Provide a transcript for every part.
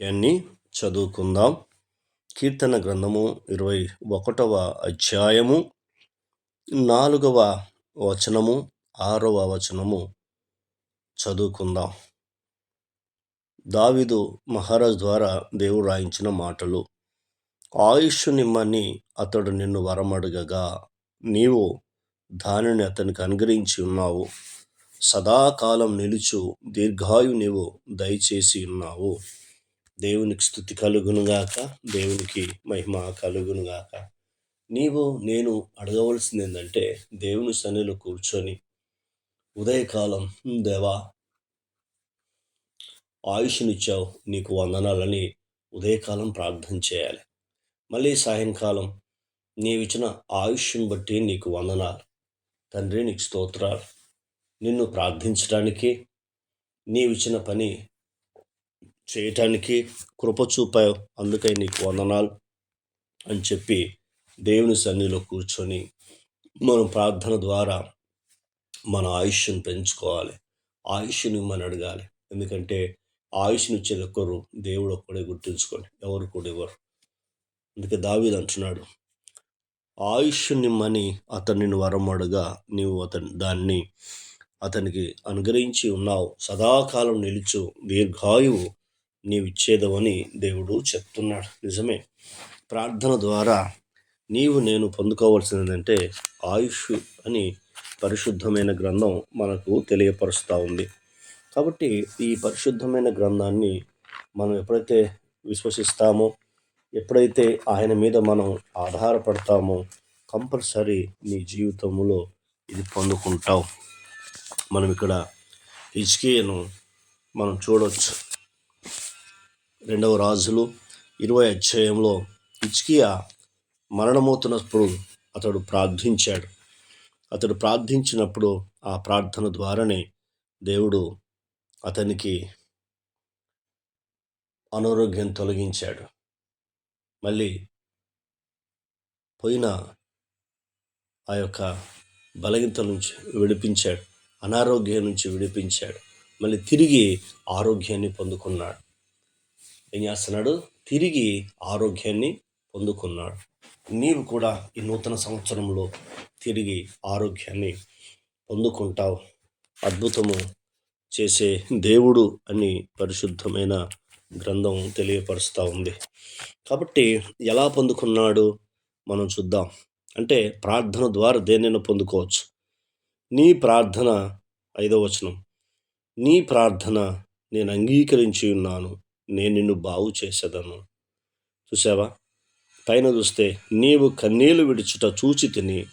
వాక్యాన్ని చదువుకుందాం. కీర్తన గ్రంథము ఇరవై ఒకటవ అధ్యాయము నాలుగవ వచనము ఆరవ వచనము చదువుకుందాం. దావిదు మహారాజ్ ద్వారా దేవుడు రాయించిన మాటలు ఆయుష్ నిమ్మని అతడు నిన్ను వరమడగగా నీవు దానిని అతనికి అనుగ్రహించి ఉన్నావు. సదాకాలం నిలుచు దీర్ఘాయు నీవు దయచేసి ఉన్నావు. దేవునికి స్థుతి కలుగునుగాక దేవునికి మహిమ కలుగునుగాక నీవు నేను అడగవలసింది ఏంటంటే దేవుని సన్నిలో కూర్చొని ఉదయకాలం దేవా ఆయుష్నిచ్చావు నీకు వందనాలని ఉదయకాలం ప్రార్థన చేయాలి. మళ్ళీ సాయంకాలం నీవిచ్చిన ఆయుష్ని బట్టి నీకు వందనాలు. తండ్రి నీకు స్తోత్రాలు. నిన్ను ప్రార్థించడానికి నీవిచ్చిన పని చేయటానికి కృప చూపావు. అందుకై నీకు వందనాలు అని చెప్పి దేవుని సన్నిలో కూర్చొని మనం ప్రార్థన ద్వారా మన ఆయుష్ను పెంచుకోవాలి. ఆయుష్ని మనం అడగాలి. ఎందుకంటే ఆయుష్ని ఇచ్చేది ఒక్కరు దేవుడు ఒక్కడే గుర్తుంచుకోండి. ఎవరు కూడా ఎవరు అందుకే దావీదు అంటున్నాడు ఆయుష్ని మని అతనిని వరం అడగా నీవు అతని దాన్ని అతనికి అనుగ్రహించి ఉన్నావు. సదాకాలం నిలుచు దీర్ఘాయువు నీవిచ్చేదవని దేవుడు చెప్తున్నాడు. నిజమే. ప్రార్థన ద్వారా నీవు నేను పొందుకోవాల్సిందంటే ఆయుష్ అని పరిశుద్ధమైన గ్రంథం మనకు తెలియపరుస్తూ ఉంది. కాబట్టి ఈ పరిశుద్ధమైన గ్రంథాన్ని మనం ఎప్పుడైతే విశ్వసిస్తామో ఎప్పుడైతే ఆయన మీద మనం ఆధారపడతామో కంపల్సరీ నీ జీవితంలో ఇది పొందుకుంటావు మనం ఇక్కడ హిజ్కియను మనం చూడవచ్చు రెండవ రాజులు ఇరవై అధ్యాయంలో ఇచ్కియా మరణమవుతున్నప్పుడు అతడు ప్రార్థించాడు. అతడు ప్రార్థించినప్పుడు ఆ ప్రార్థన ద్వారానే దేవుడు అతనికి అనారోగ్యం తొలగించాడు. మళ్ళీ పోయిన ఆ యొక్క బలగింత నుంచి విడిపించాడు. అనారోగ్యం నుంచి విడిపించాడు. మళ్ళీ తిరిగి ఆరోగ్యాన్ని పొందుకున్నాడు. ఏం చేస్తున్నాడు? తిరిగి ఆరోగ్యాన్ని పొందుకున్నాడు. నీవు కూడా ఈ నూతన సంవత్సరంలో తిరిగి ఆరోగ్యాన్ని పొందుకుంటావు. అద్భుతము చేసే దేవుడు అని పరిశుద్ధమైన గ్రంథం తెలియపరుస్తూ ఉంది. కాబట్టి ఎలా పొందుకున్నాడు? మనం చూద్దాం. అంటే ప్రార్థన ద్వారా దేనైనా పొందుకోవచ్చు. నీ ప్రార్థన ఐదవ వచనం. నీ ప్రార్థన నేను అంగీకరించి ఉన్నాను. నేను నిన్ను బాగు చేసేదను. చూసావా పైన చూస్తే నీవు కన్నీళ్ళు విడుచుట చూచి తిని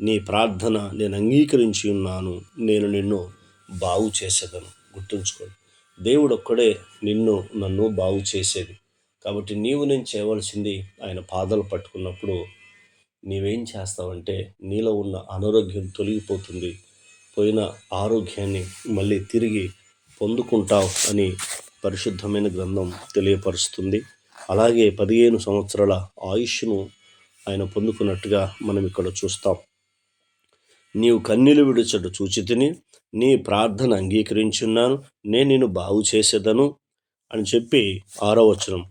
నీ ప్రార్థన నేను అంగీకరించి ఉన్నాను నేను నిన్ను బాగు చేసేదను. గుర్తుంచుకోండి దేవుడు ఒక్కడే నిన్ను నన్ను బాగు చేసేది. కాబట్టి నీవు నేను చేయవలసింది ఆయన పాదాలు పట్టుకున్నప్పుడు నీవేం చేస్తావంటే నీలో ఉన్న అనారోగ్యం తొలగిపోతుంది. పోయిన ఆరోగ్యాన్ని మళ్ళీ తిరిగి పొందుకుంటావు అని పరిశుద్ధమైన గ్రంథం తెలియపరుస్తుంది. అలాగే పదిహేను సంవత్సరాల ఆయుష్ను ఆయన పొందుకున్నట్టుగా మనం ఇక్కడ చూస్తాం. నీవు కన్నీలు విడిచడు చూచి తిని నీ ప్రార్థన అంగీకరించున్నాను నేను నిన్ను బాగు చేసేదను అని చెప్పి ఆరో వచనం.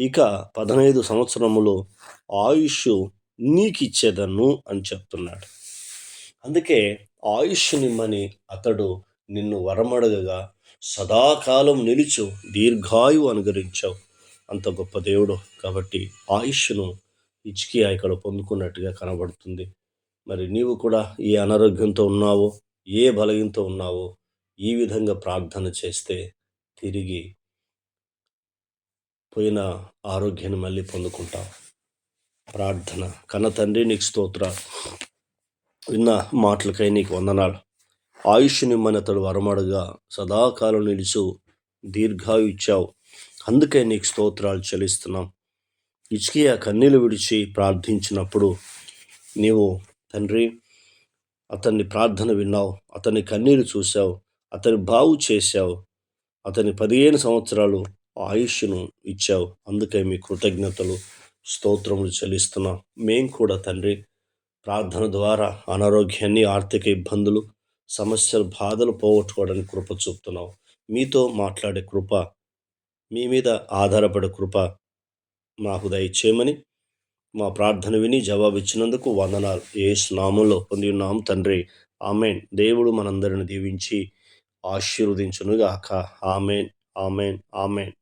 ఇక పదహైదు సంవత్సరములో ఆయుష్ నీకిచ్చేదను అని చెప్తున్నాడు. అందుకే ఆయుష్ నిమ్మని అతడు నిన్ను వరమడగగా సదాకాలం నిలిచు దీర్ఘాయువు అనుగరించావు అంత గొప్ప దేవుడు కాబట్టి ఆయుష్ను ఇచ్చికియా ఇక్కడ పొందుకున్నట్టుగా కనబడుతుంది. మరి నీవు కూడా ఏ అనారోగ్యంతో ఉన్నావో ఏ బలయంతో ఉన్నావో ఈ విధంగా ప్రార్థన చేస్తే తిరిగి పోయిన ఆరోగ్యాన్ని మళ్ళీ పొందుకుంటావు. ప్రార్థన. కన్న తండ్రి నీకు స్తోత్ర విన్న మాటలకై నీకు వందనాలు. ఆయుష్ని మనతడు వరమడగా సదాకాలం నిలుచు దీర్ఘాయు ఇచ్చావు అందుకే నీకు స్తోత్రాలు చెల్లిస్తున్నాం. ఇచ్కియా కన్నీలు విడిచి ప్రార్థించినప్పుడు నీవు తండ్రి అతన్ని ప్రార్థన విన్నావు అతని కన్నీరు చూశావు అతని బాగు చేశావు అతని పదిహేను సంవత్సరాలు ఆయుష్ను ఇచ్చావు. అందుకే మీ కృతజ్ఞతలు స్తోత్రములు చెల్లిస్తున్నాం. మేము కూడా తండ్రి ప్రార్థన ద్వారా అనారోగ్యాన్ని ఆర్థిక ఇబ్బందులు సమస్యలు బాధలు పోగొట్టుకోవడానికి కృప చూపుతున్నావు. మీతో మాట్లాడే కృప మీ మీద ఆధారపడే కృప మాకు దయచేయమని మా ప్రార్థన విని జవాబిచ్చినందుకు వందనాలు. ఏ నామంలో పొంది ఉన్నాం తండ్రి. ఆమెన్. దేవుడు మనందరిని దీవించి ఆశీర్వదించునుగాక. ఆమెన్. ఆమెన్. ఆమెన్.